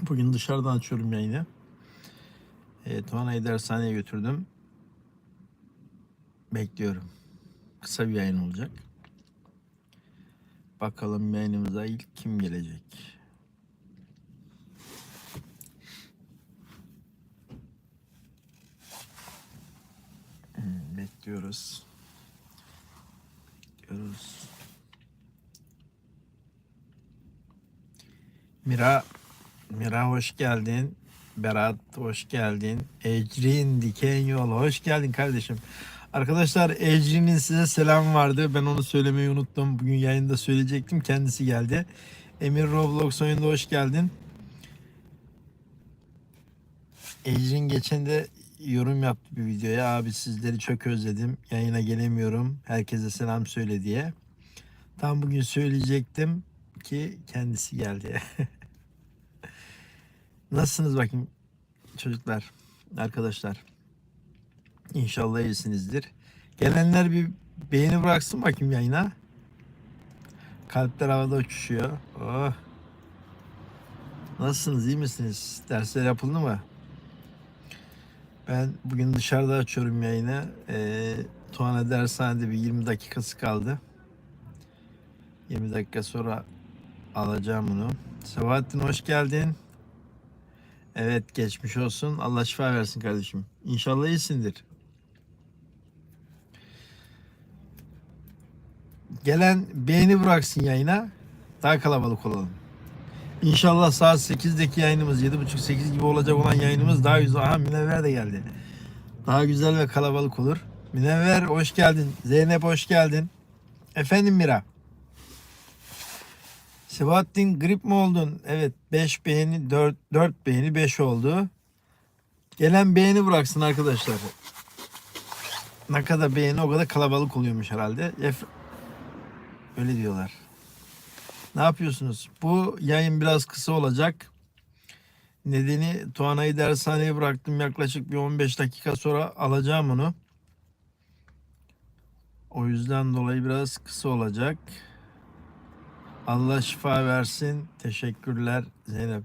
Bugün dışarıdan açıyorum yayını. E, Tuana'yı dershaneye götürdüm. Bekliyorum. Kısa bir yayın olacak. Bakalım yayınımıza ilk kim gelecek? Hmm, bekliyoruz. Bekliyoruz. Mira Mira hoş geldin. Berat hoş geldin. Ecrin Diken Yol hoş geldin kardeşim. Arkadaşlar Ecrin'in size selam vardı. Ben onu söylemeyi unuttum. Bugün yayında söyleyecektim. Kendisi geldi. Emir Roblox oyunda hoş geldin. Ecrin geçen de yorum yaptı bir videoya. Abi sizleri çok özledim. Yayına gelemiyorum. Herkese selam söyle diye. Tam bugün söyleyecektim ki kendisi geldi. Nasılsınız bakayım çocuklar, arkadaşlar? İnşallah iyisinizdir. Gelenler bir beğeni bıraksın bakayım yayına. Kalpler havada uçuşuyor. Oh. Nasılsınız, iyi misiniz? Dersler yapıldı mı? Ben bugün dışarıda açıyorum yayını. Ee, Tuana dershanede bir 20 dakikası kaldı. 20 dakika sonra alacağım bunu. Sebahattin hoş geldin. Evet geçmiş olsun. Allah şifa versin kardeşim. İnşallah iyisindir. Gelen beğeni bıraksın yayına. Daha kalabalık olalım. İnşallah saat 8'deki yayınımız 7.30-8 gibi olacak olan yayınımız daha güzel. Aha Münevver de geldi. Daha güzel ve kalabalık olur. Münevver hoş geldin. Zeynep hoş geldin. Efendim Mira. Sebahattin grip mi oldun? Evet 5 beğeni 4, 4 beğeni 5 oldu. Gelen beğeni bıraksın arkadaşlar. Ne kadar beğeni o kadar kalabalık oluyormuş herhalde. Ef- Öyle diyorlar. Ne yapıyorsunuz? Bu yayın biraz kısa olacak. Nedeni Tuana'yı dershaneye bıraktım. Yaklaşık bir 15 dakika sonra alacağım onu. O yüzden dolayı biraz kısa olacak. Allah şifa versin. Teşekkürler Zeynep.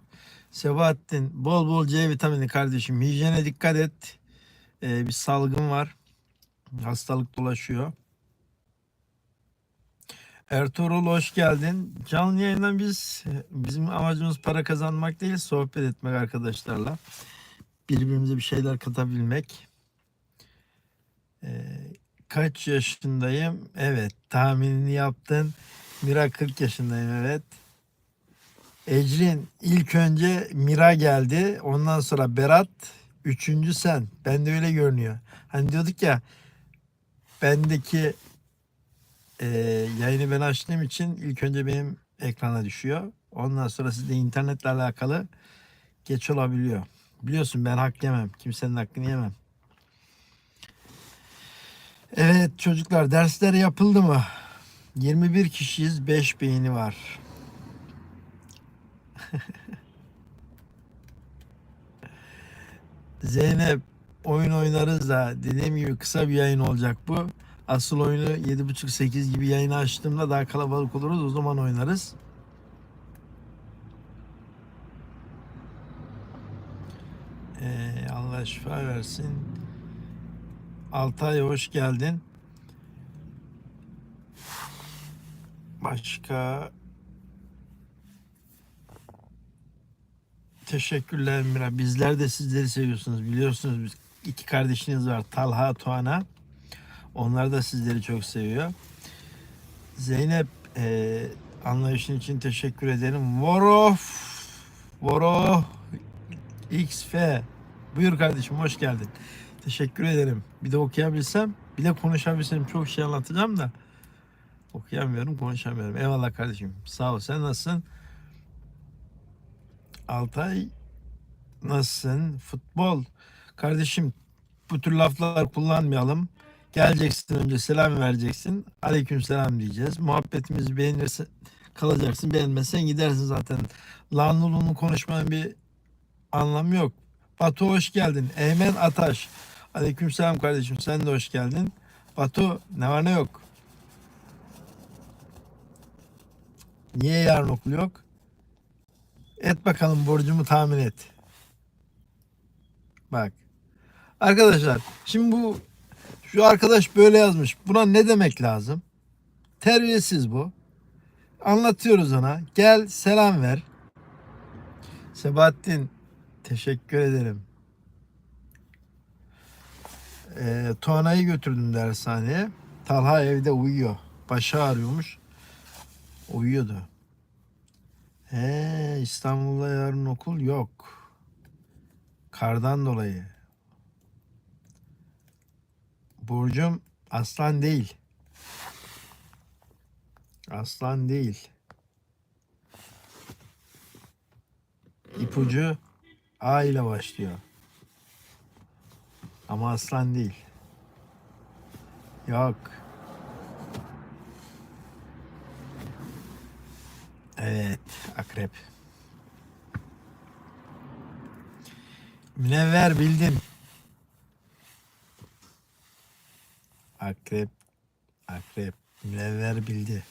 Sebahattin bol bol C vitamini kardeşim. Hijyene dikkat et. Ee, bir salgın var. Hastalık dolaşıyor. Ertuğrul hoş geldin. Canlı yayından biz bizim amacımız para kazanmak değil, sohbet etmek arkadaşlarla. Birbirimize bir şeyler katabilmek. Ee, kaç yaşındayım? Evet, tahminini yaptın. Mira 40 yaşındayım evet. Ecrin ilk önce Mira geldi. Ondan sonra Berat. Üçüncü sen. Ben de öyle görünüyor. Hani diyorduk ya bendeki e, yayını ben açtığım için ilk önce benim ekrana düşüyor. Ondan sonra sizde internetle alakalı geç olabiliyor. Biliyorsun ben hak yemem. Kimsenin hakkını yemem. Evet çocuklar dersler yapıldı mı? 21 kişiyiz, 5 beğeni var. Zeynep oyun oynarız da dediğim gibi kısa bir yayın olacak bu. Asıl oyunu 7.30-8 gibi yayını açtığımda daha kalabalık oluruz. O zaman oynarız. Ee, Allah şifa versin. Altay hoş geldin. Başka Teşekkürler Mira. Bizler de sizleri seviyorsunuz. Biliyorsunuz biz iki kardeşiniz var. Talha, Tuana. Onlar da sizleri çok seviyor. Zeynep e, anlayışın için teşekkür ederim. Voro Voro XF Buyur kardeşim hoş geldin. Teşekkür ederim. Bir de okuyabilsem, bir de konuşabilsem çok şey anlatacağım da okuyamıyorum, konuşamıyorum. Eyvallah kardeşim. Sağ ol. Sen nasılsın? Altay nasılsın? Futbol. Kardeşim bu tür laflar kullanmayalım. Geleceksin önce selam vereceksin. Aleyküm selam diyeceğiz. Muhabbetimizi beğenirsen kalacaksın. Beğenmezsen gidersin zaten. Lanluluğunu konuşmanın bir anlamı yok. Batu hoş geldin. Eymen Ataş. Aleyküm selam kardeşim. Sen de hoş geldin. Batu ne var ne yok? Niye yarın okul yok? Et bakalım borcumu tahmin et. Bak. Arkadaşlar şimdi bu şu arkadaş böyle yazmış. Buna ne demek lazım? Terbiyesiz bu. Anlatıyoruz ona. Gel selam ver. Sebahattin teşekkür ederim. Ee, Tuana'yı götürdüm dershaneye. Talha evde uyuyor. Başı ağrıyormuş. Uyuyordu. He, İstanbul'da yarın okul yok. Kardan dolayı. Burcum aslan değil. Aslan değil. İpucu A ile başlıyor. Ama aslan değil. Yok. Evet, akrep. Münevver bildin. Akrep, akrep. Münevver bildi.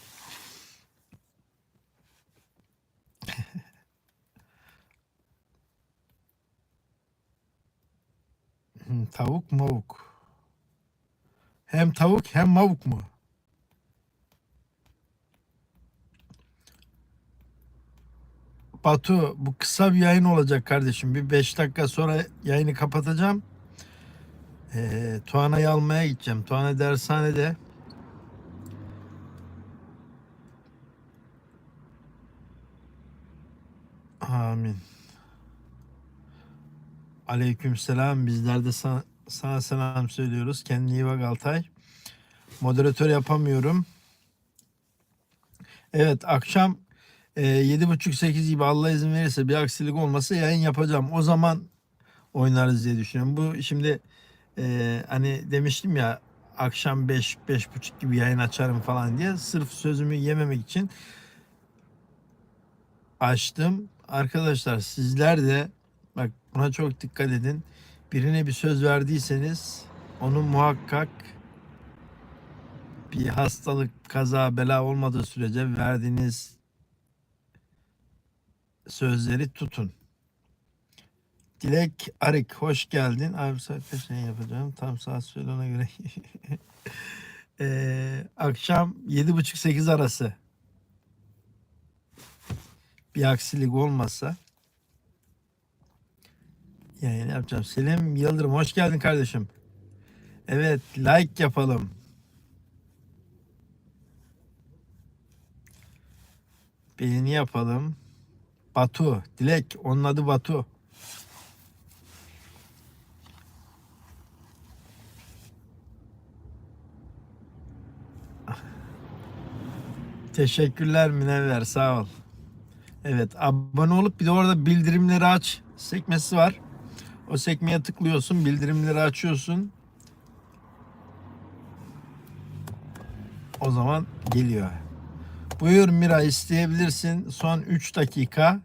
Tavuk mavuk. Hem tavuk hem mavuk mu? Batu bu kısa bir yayın olacak kardeşim. Bir 5 dakika sonra yayını kapatacağım. Ee, Tuana'yı almaya gideceğim. Tuana dershanede. Amin. Aleykümselam. Bizler de sana, sana selam söylüyoruz. Kendine iyi bak Altay. Moderatör yapamıyorum. Evet akşam e, 7.30-8 gibi Allah izin verirse bir aksilik olmasa yayın yapacağım. O zaman oynarız diye düşünüyorum. Bu şimdi e, hani demiştim ya akşam 5 5.30 gibi yayın açarım falan diye sırf sözümü yememek için açtım. Arkadaşlar sizler de bak buna çok dikkat edin. Birine bir söz verdiyseniz onu muhakkak bir hastalık, kaza, bela olmadığı sürece verdiğiniz sözleri tutun. Dilek Arık hoş geldin. Abi saat kaç ne yapacağım? Tam saat söyle göre. Ee, akşam 7.30-8 arası. Bir aksilik olmazsa yayın yapacağım. Selim Yıldırım hoş geldin kardeşim. Evet like yapalım. Beğeni yapalım. Batu, Dilek, onun adı Batu. Teşekkürler Münevver, sağ ol. Evet, abone olup bir de orada bildirimleri aç sekmesi var. O sekmeye tıklıyorsun, bildirimleri açıyorsun. O zaman geliyor. Buyur Mira isteyebilirsin. Son 3 dakika.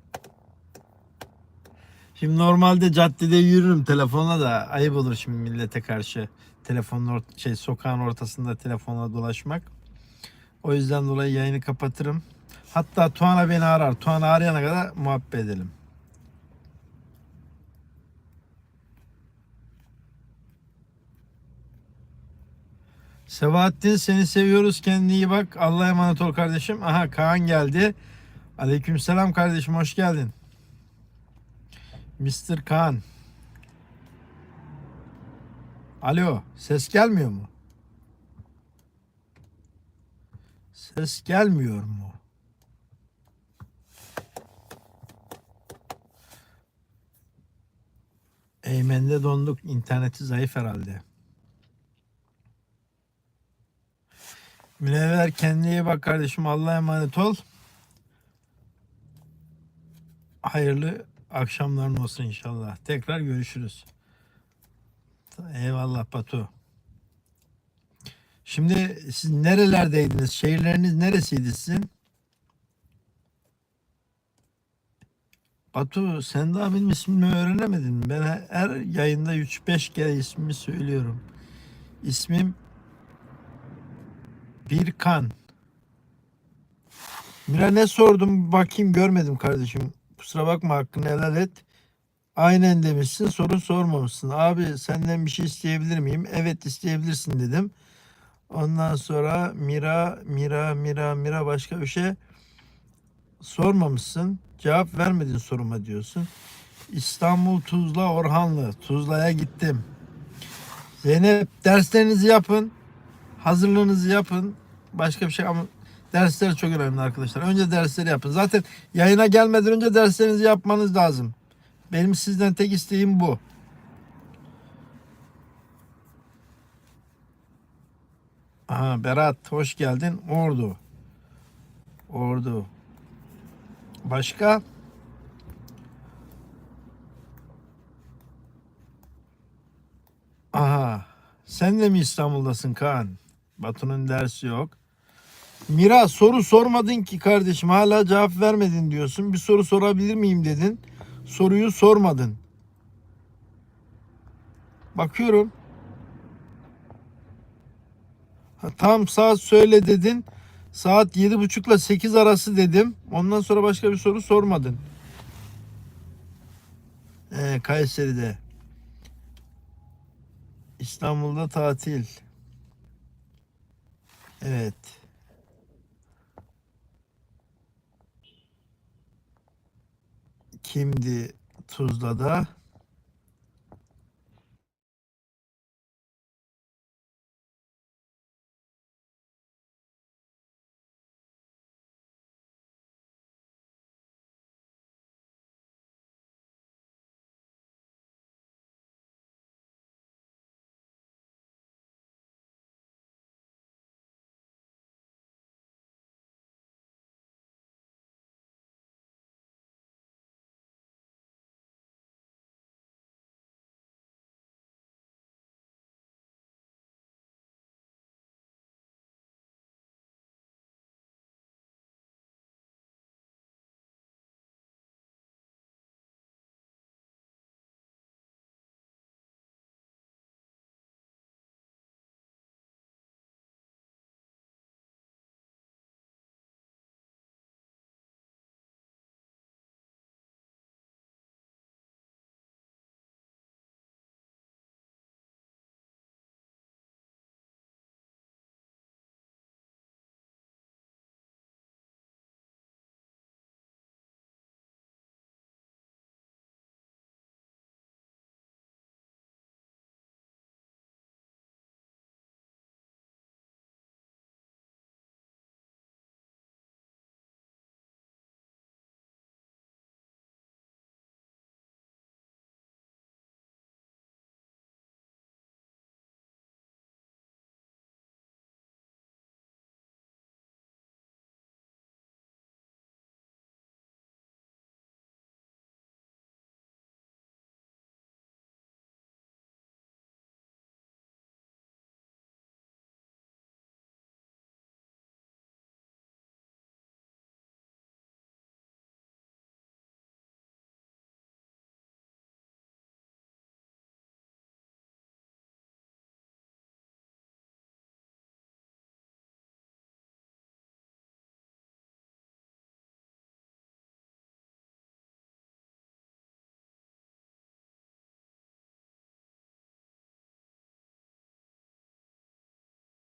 Şimdi normalde caddede yürürüm telefonla da ayıp olur şimdi millete karşı. Telefonun şey sokağın ortasında telefonla dolaşmak. O yüzden dolayı yayını kapatırım. Hatta Tuana beni arar. Tuana arayana kadar muhabbet edelim. Sebahattin seni seviyoruz. Kendine iyi bak. Allah'a emanet ol kardeşim. Aha Kaan geldi. Aleykümselam kardeşim hoş geldin. Mr. Kaan. Alo, ses gelmiyor mu? Ses gelmiyor mu? Eymen'de donduk. İnterneti zayıf herhalde. Münevver kendine iyi bak kardeşim. Allah'a emanet ol. Hayırlı akşamların olsun inşallah. Tekrar görüşürüz. Eyvallah Batu. Şimdi siz nerelerdeydiniz? Şehirleriniz neresiydi sizin? Batu sen daha benim ismimi öğrenemedin? Ben her yayında 3-5 kere ismimi söylüyorum. İsmim Birkan. Mira ne sordum bakayım görmedim kardeşim. kusura bakma hakkını helal et. Aynen demişsin soru sormamışsın. Abi senden bir şey isteyebilir miyim? Evet isteyebilirsin dedim. Ondan sonra Mira, Mira, Mira, Mira başka bir şey sormamışsın. Cevap vermedin soruma diyorsun. İstanbul, Tuzla, Orhanlı. Tuzla'ya gittim. Zeynep derslerinizi yapın. Hazırlığınızı yapın. Başka bir şey ama dersler çok önemli arkadaşlar. Önce dersleri yapın. Zaten yayına gelmeden önce derslerinizi yapmanız lazım. Benim sizden tek isteğim bu. Aha Berat hoş geldin. Ordu. Ordu. Başka? Aha. Sen de mi İstanbul'dasın Kaan? Batu'nun dersi yok. Mira soru sormadın ki kardeşim. Hala cevap vermedin diyorsun. Bir soru sorabilir miyim dedin. Soruyu sormadın. Bakıyorum. Ha, tam saat söyle dedin. Saat yedi buçukla sekiz arası dedim. Ondan sonra başka bir soru sormadın. Ee, Kayseri'de. İstanbul'da tatil. Evet. Kimdi Tuzla'da?